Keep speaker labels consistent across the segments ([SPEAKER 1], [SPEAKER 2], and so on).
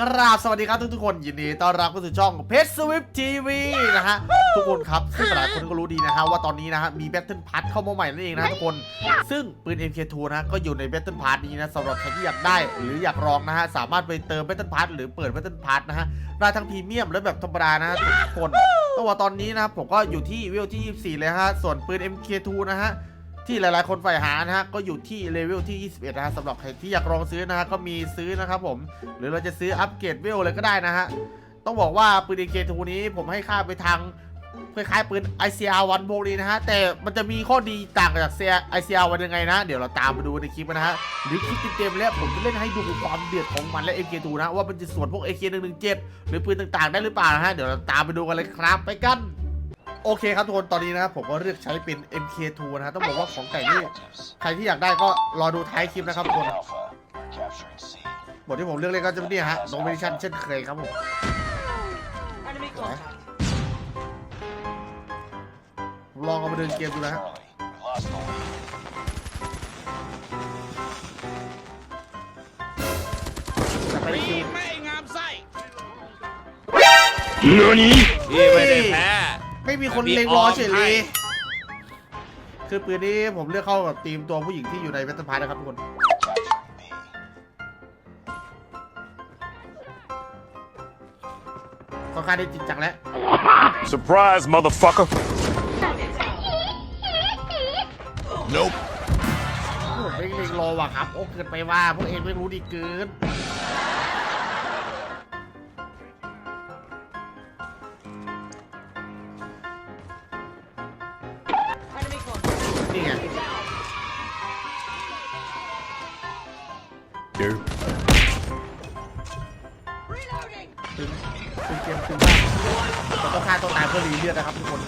[SPEAKER 1] กราบสวัสดีครับทุกๆคนยินดีต้อนรับเข้าสู่ช่องเพชรสวิฟทีวีนะฮะทุกคนครับซึ่งหลายคนก็รู้ดีนะฮะว่าตอนนี้นะฮะมีแบทเทิลพัทเข้ามาใหม่นั่นเองนะทุกคน ซึ่งปืน MK2 นะฮะก็อยู่ในแบทเทิลพาร์นี้นะสำหรับใครที่อยากได้หรืออยากลองนะฮะสามารถไปเติมแบทเทิลพาร์หรือเปิดแบทเทิลพาร์นะฮะได้ทั้งพรีเมียมและแบบธรรมดานะฮะทุกคนต้องว่าตอนนี้นะผมก็อยู่ที่เวลที่ 24 เลยฮะส่วนปืน MK2 นะฮะ ที่หลายๆ คนใฝ่หานะฮะก็อยู่ที่เลเวลที่ 21 นะฮะสำหรับใครที่อยากลองซื้อนะฮะก็มีซื้อนะครับผม หรือเราจะซื้ออัปเกรดเวลเลยก็ได้นะฮะ ต้องบอกว่าปืน AK2 นี้ผมให้ค่าไปทางคล้ายๆปืน ICR วันโบลีนะฮะ แต่มันจะมีข้อดีต่างจาก ICR วันยังไงนะ เดี๋ยวเราตามมาดูในคลิปนะฮะ หรือคลิปเต็มๆแล้วผมจะเล่นให้ดูความเดือดของมันและ MK2 นะ ว่ามันจะสวนพวก AK117 หรือปืนต่างๆ ได้หรือเปล่านะฮะเดี๋ยวเราตามไปดูกันเลยครับไปกัน โอเคครับทุกคน ตอนนี้นะครับผมก็เลือกใช้เป็น MK2 นะฮะต้องบอกว่าของแต่งนี่ใครที่อยากได้ก็รอดูท้ายคลิปนะครับทุกคน
[SPEAKER 2] Alpha, capturing C.
[SPEAKER 1] บทที่ผมเลือกเล่นก็จะเป็นเนี่ยฮะโนมิชั่นเช่นเคยครับผม
[SPEAKER 3] Enemy contact.
[SPEAKER 1] ผมลองเอามาเดินเกมดูนะฮะ
[SPEAKER 2] Early. We lost the lead.
[SPEAKER 1] จะไปคิว
[SPEAKER 4] ไไม่
[SPEAKER 1] มีคนเล็งรอเฉยเลยคือปืนนี้ผมเลือกเข้ากับทีมตัวผู้หญิงที่อยู่ในเวสต์พาร์นะครับทุกคน
[SPEAKER 2] Capturing B.
[SPEAKER 1] ค่อนข้างได้จริงจังแล้ว
[SPEAKER 5] Surprise, motherfucker. Nope.
[SPEAKER 1] ผมไม่เล็งรอว่ะครับ โอ้เกินไปว่าพวกเองไม่รู้ดีเกิน ตึงตึงเกมตึงมากเราต้องฆ่าตัวตายเพื่อรีเลือดนะครับทุกคน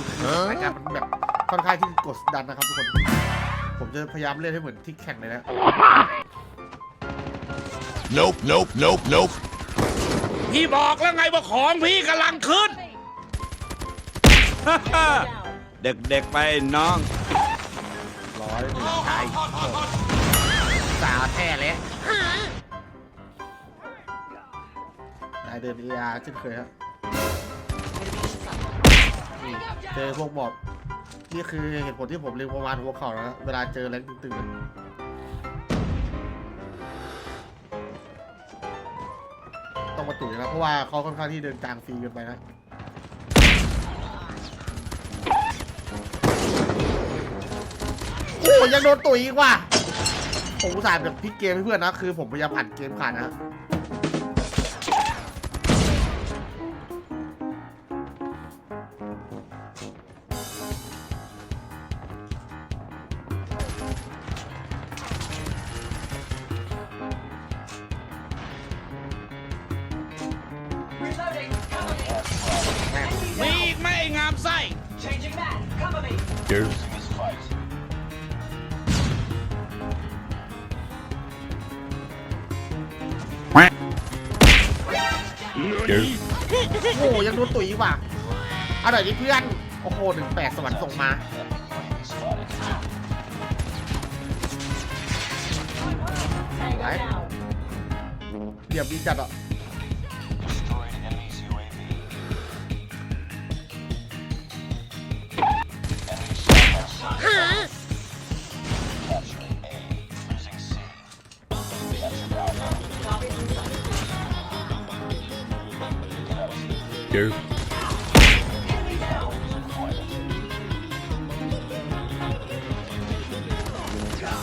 [SPEAKER 1] รายการมันแบบค่อนข้างที่กดดันนะครับทุกคน ผมจะพยายามเล่นให้เหมือนที่แข่งเลยนะ
[SPEAKER 5] Nope, nope, nope, nope.
[SPEAKER 4] พี่บอกแล้วไงว่าของพี่กำลังขึ้น
[SPEAKER 3] Down.
[SPEAKER 4] เด็กๆไปน้อง
[SPEAKER 1] ร้อยหนึ่งตายสาวแท้เลยายเดินเออาร์เช่นเคยครับเจอพวกหมอบนี่คือเหตุผลที่ผมเรียนประมาณหัวเข่านะเวลาเจอแรงตึงๆอะต้องมาตุ๋ยนะเพราะว่าเขาค่อนข้างที่เดินกลางฟรีเกินไปนะโอ้ยยังโดนตุ๋ยอีกว่ะผมอุตส่าห์แบบพลิกเกมให้เพื่อนนะ คือผมพยายามอ่านเกมขาดนะา
[SPEAKER 4] มไส้
[SPEAKER 3] Changing mag. Cover me.
[SPEAKER 5] Here.
[SPEAKER 2] Losing this fight.
[SPEAKER 5] Here.
[SPEAKER 1] โอ้ยังโดนตุ๋ยอีกว่ะเอาหน่อยดิเพื่อน โอ้โหหนึ่งแปดสวรรค์ส่งมา
[SPEAKER 2] Enemy spotted.
[SPEAKER 3] Tango
[SPEAKER 1] Right.
[SPEAKER 3] down.
[SPEAKER 1] เดี๋ยวมีจัดอะ
[SPEAKER 2] do.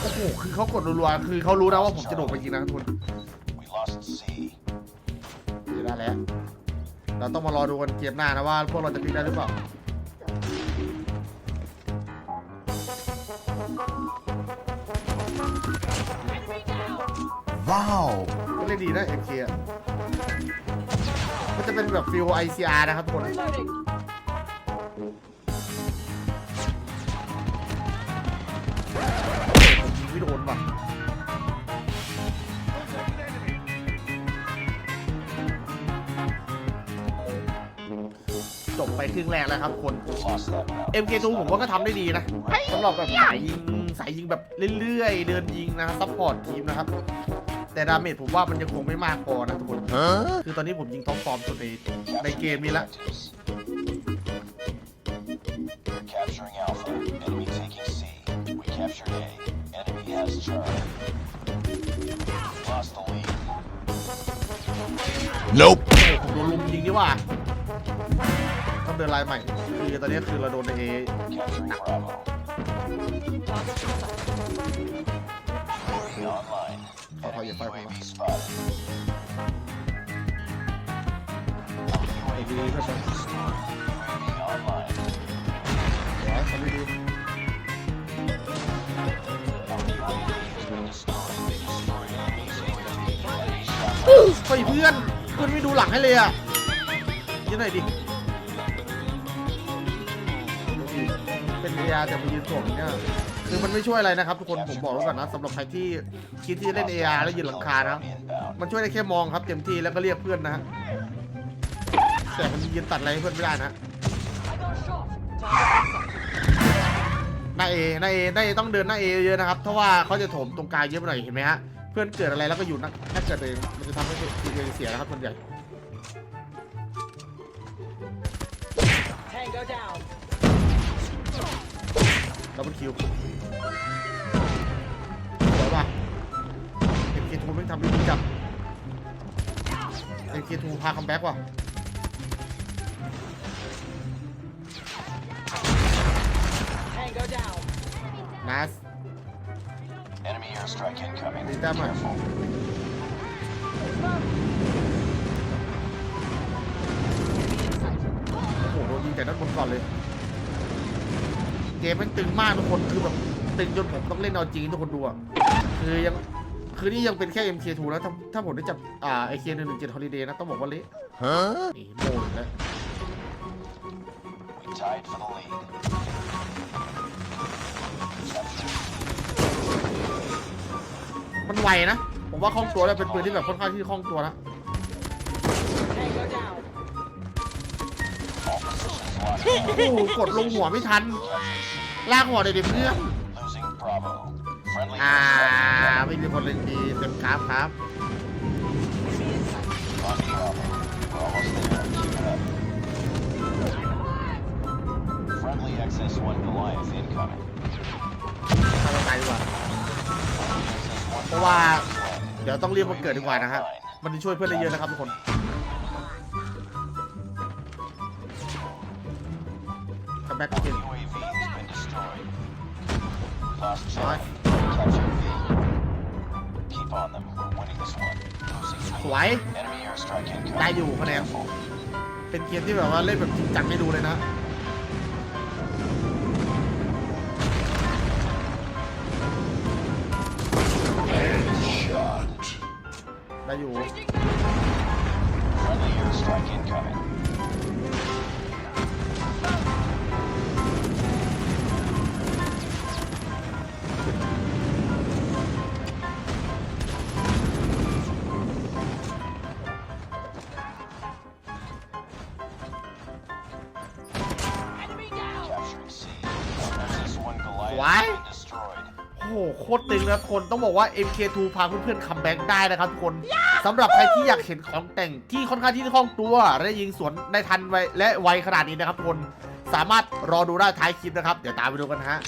[SPEAKER 1] โอ้โหคือเขากดรัวๆคือเขารู้นะว่าผมจะโดดไปยิงนะทุกคน
[SPEAKER 2] We lost C.
[SPEAKER 1] ดีได้แล้ว เราต้องมารอดูกันเกมหน้านะว่า พวกเราจะพลิกได้หรือเปล่า
[SPEAKER 5] Wow.
[SPEAKER 1] ก็เล่นดีนะ MK อะ มันจะเป็นแบบฟิล ICR นะครับทุกคน
[SPEAKER 3] Reloading.
[SPEAKER 1] ผมยิงไม่โดนว่ะจบไปครึ่งแรกแล้วครับทุกคน MK2 ผมว่าก็ทำได้ดีนะสำหรับแบบสายยิงสายยิงแบบเรื่อยๆ เดินยิงนะครับซัพพอร์ตทีมนะครับ แต่ดาเมจผมว่ามันยังคงไม่มากพอนะทุกคน
[SPEAKER 5] Huh?
[SPEAKER 1] คือตอนนี้ผมยิงท็อปฟอร์มสุดในในเกมนี้ละ
[SPEAKER 2] Capturing Alpha. Enemy taking C. We captured A. Enemy has Charlie. Lost the lead.
[SPEAKER 5] Nope.
[SPEAKER 1] โอ้โหผมโดนลุมยิงดีกว่าต้องเดินลายใหม่ คือตอนนี้คือเราโดนในเอ
[SPEAKER 2] Capturing Bravo. UAV
[SPEAKER 1] ขอถอย
[SPEAKER 2] ไฟผมไป
[SPEAKER 1] เเพื่อนเพื่อนไม่ดูหลังให้เลยอะยืนหน่อยดิ เป็นเรียแต่ไปยืนส่งเนี่ย คือมันไม่ช่วยอะไรนะครับทุกคนผมบอกไว้ก่อนนะสำหรับใครที่คิดที่จะเล่นเออาแล้วยืนหลังคานะมันช่วยได้แค่มองครับเต็มที่แล้วก็เรียกเพื่อนนะฮะแต่มันยืนตัดอะไรให้เพื่อนไม่ได้นะหน้าเอหน้าเอหน้าเอต้องเดินหน้าเอเยอะนะครับเพราะว่าเขาจะถมตรงกลางเยอะไปหน่อยเห็นไหมฮะเพื่อนเกิดอะไรแล้วก็อยู่นักถ้าเกิดเองมันจะทำให้ทีมเองเสียนะครับส่วนใหญ่
[SPEAKER 3] Tango down.
[SPEAKER 1] ดับเบิลคิวสวยป่ะเอ็มเคทูไม่งทำได้ดีจังเอ็มเคทูพาคัมแบ็กว่ะ
[SPEAKER 3] Tango down.
[SPEAKER 1] นัส
[SPEAKER 2] Enemy airstrike incoming.
[SPEAKER 1] Need that much.
[SPEAKER 2] Careful.
[SPEAKER 1] โอ้โหโดนยิงแต่ด้านบนก่อนเลย เกมมันตึงมากทุกคนคือแบบตึงจนผมต้องเล่นเอาจริงทุกคนดูอะคือยังคือนี่ยังเป็นแค่ MK2 แล้วถ้าถ้าผมได้จับอ่า AK117 Holiday นะต้องบอกว่าเละ
[SPEAKER 5] Huh?
[SPEAKER 1] นี่โมงแล้ว
[SPEAKER 2] We tied for the lead. Captured.
[SPEAKER 1] มันไวนะ ผมว่าคล่องตัวแล้วเป็นปืนที่แบบค่อนข้างที่คล่องตัวนะ โอ้โหกดลงหัวไม่ทัน ลากหัวเลยดิเพื่อน อ่า ไม่มีคนเล่นดีเต็มกราฟครับ
[SPEAKER 2] Friendly XS-1 Goliath incoming.
[SPEAKER 1] ทำอะไรดีกว่า เพราะว่า เดี๋ยวต้องรีบมาเกิดดีกว่านะฮะมันจะช่วยเพื่อนได้เยอะนะครับทุกคน คัมแบ็ก
[SPEAKER 2] fled.
[SPEAKER 1] เกม
[SPEAKER 2] UAV has been destroyed. Lost
[SPEAKER 1] Nice.
[SPEAKER 2] Charlie. Captured B. Keep on them. We're winning this one. Losing
[SPEAKER 1] ส
[SPEAKER 2] B.
[SPEAKER 1] วย
[SPEAKER 2] Enemy airstrike incoming.
[SPEAKER 1] ได้อยู่คะแนน
[SPEAKER 2] Careful.
[SPEAKER 1] เป็นเกมที่แบบว่าเล่นแบบจริงจังให้ดูเลยนะ ได้อยู่
[SPEAKER 2] Friendly airstrike incoming. XS-1 Goliath
[SPEAKER 1] What?
[SPEAKER 2] has been destroyed.
[SPEAKER 1] โอ้โหโคตรตึงนะทุกคนต้องบอกว่า MK2 พาเพื่อนๆคัมแบ็กได้นะครับทุกคนสำหรับใครที่อยากเห็นของแต่งที่ค่อนข้างที่จะคล่องตัว และยิงสวนได้ทันไวและไวขนาดนี้นะครับทุกคนสามารถรอดูได้ท้ายคลิปนะครับ เดี๋ยวตามไปดูกันนะฮะ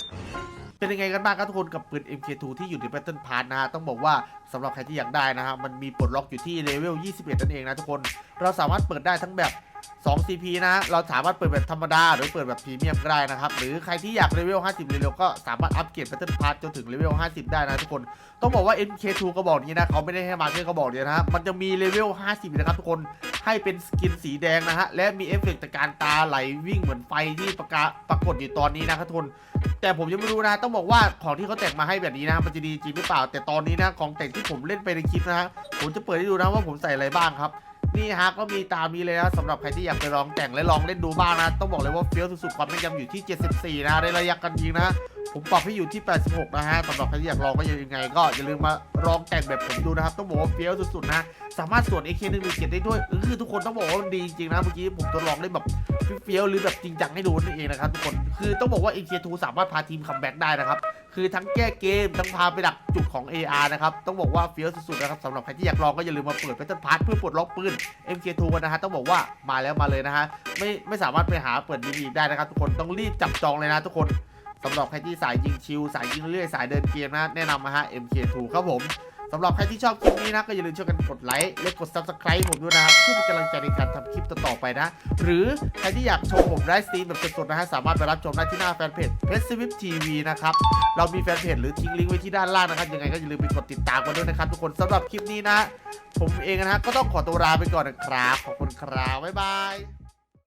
[SPEAKER 1] เป็นยังไงกันบ้างครับทุกคนกับปืน MK2 ที่อยู่ใน Battle Pass นะฮะ ต้องบอกว่าสำหรับใครที่อยากได้นะฮะ มันมีปลดล็อกอยู่ที่เลเวล 21 นั่นเองนะทุกคน เราสามารถเปิดได้ทั้งแบบ 2 CP นะ เราสามารถเปิดแบบธรรมดา หรือเปิดแบบพรีเมียมก็ได้นะครับ หรือใครที่อยากเลเวล 50 เร็วๆ ก็สามารถอัปเกรด Battle Pass จนถึงเลเวล 50 ได้นะทุกคน ต้องบอกว่า MK2 กระบอกนี้นะเขาไม่ได้ให้มาแค่กระบอกเดียวนะฮะ มันจะมีเลเวล 50 นะครับทุกคน ให้เป็นสกินสีแดงนะฮะ และมีเอฟเฟกต์จากการตาไหลวิ่งเหมือนไฟที่ประกาปรากฏอยู่ตอนนี้นะครับทุกคน แต่ผมยังไม่รู้นะ ต้องบอกว่าของที่เขาแต่งมาให้แบบนี้นะ มันจะดีจริงหรือเปล่า แต่ตอนนี้นะ ของแต่งที่ผมเล่นไปในคลิปนะฮะ ผมจะเปิดให้ดูนะว่าผมใส่อะไรบ้างครับ นี่ฮะก็มีตามนี้เลยนะสำหรับใครที่อยากไปลองแต่งและลองเล่นดูบ้างนะ ต้องบอกเลยว่าเฟี้ยวสุดๆความแม่นยำอยู่ที่ 74 นะในระยะกันยิงนะ ผมปรับให้อยู่ที่ 86 นะฮะสำหรับใครที่อยากลองก็ยังไง ก็อย่าลืมมาลองแต่งแบบผมดูนะครับ ต้องบอกว่าเฟี้ยวสุดๆนะ สามารถสวน AK117 ได้ด้วยคือทุกคนต้องบอกว่ามันดีจริงๆนะเมื่อกี้ผมทดลองเล่นแบบเฟี้ยวหรือแบบจริงจังให้ดูนั่นเองนะครับทุกคนคือต้องบอกว่า AK2 สามารถพาทีมคัมแบ็กได้นะครับ คือทั้งแก้เกมทั้งพาไปดักจุดของ AR นะครับ ต้องบอกว่าเฟี้ยวสุดๆนะครับสำหรับใครที่อยากลองก็อย่าลืมมาเปิด Battle Pass เพื่อปลดล็อกปืน MK2 กันนะฮะต้องบอกว่ามาแล้วมาเลยนะฮะไม่ไม่สามารถไปหาเปิดดีๆได้นะครับทุกคนต้องรีบจับจองเลยนะทุกคนสำหรับใครที่สายยิงชิลสายยิงเรื่อยสายเดินเกมนะแนะนำมาฮะ MK2 ครับผม สำหรับใครที่ชอบคลิปนี้นะ ก็อย่าลืมช่วยกันกดไลค์และกด Subscribe ผมด้วยนะครับ เพื่อเป็นกำลังใจในการทำคลิปต่อๆไปนะ หรือใครที่อยากชมผมไลฟ์สตรีมแบบสดๆนะฮะสามารถไปรับชมได้ที่หน้าแฟนเพจเพจสวิฟทีวีนะครับ เรามีแฟนเพจหรือทิ้งลิงก์ไว้ที่ด้านล่างนะครับยังไงก็อย่าลืมไปกดติดตามกันด้วยนะครับทุกคนสำหรับคลิปนี้นะ ผมเองนะฮะก็ต้องขอตัวลาไปก่อนนะครับขอบคุณครับบ๊ายบาย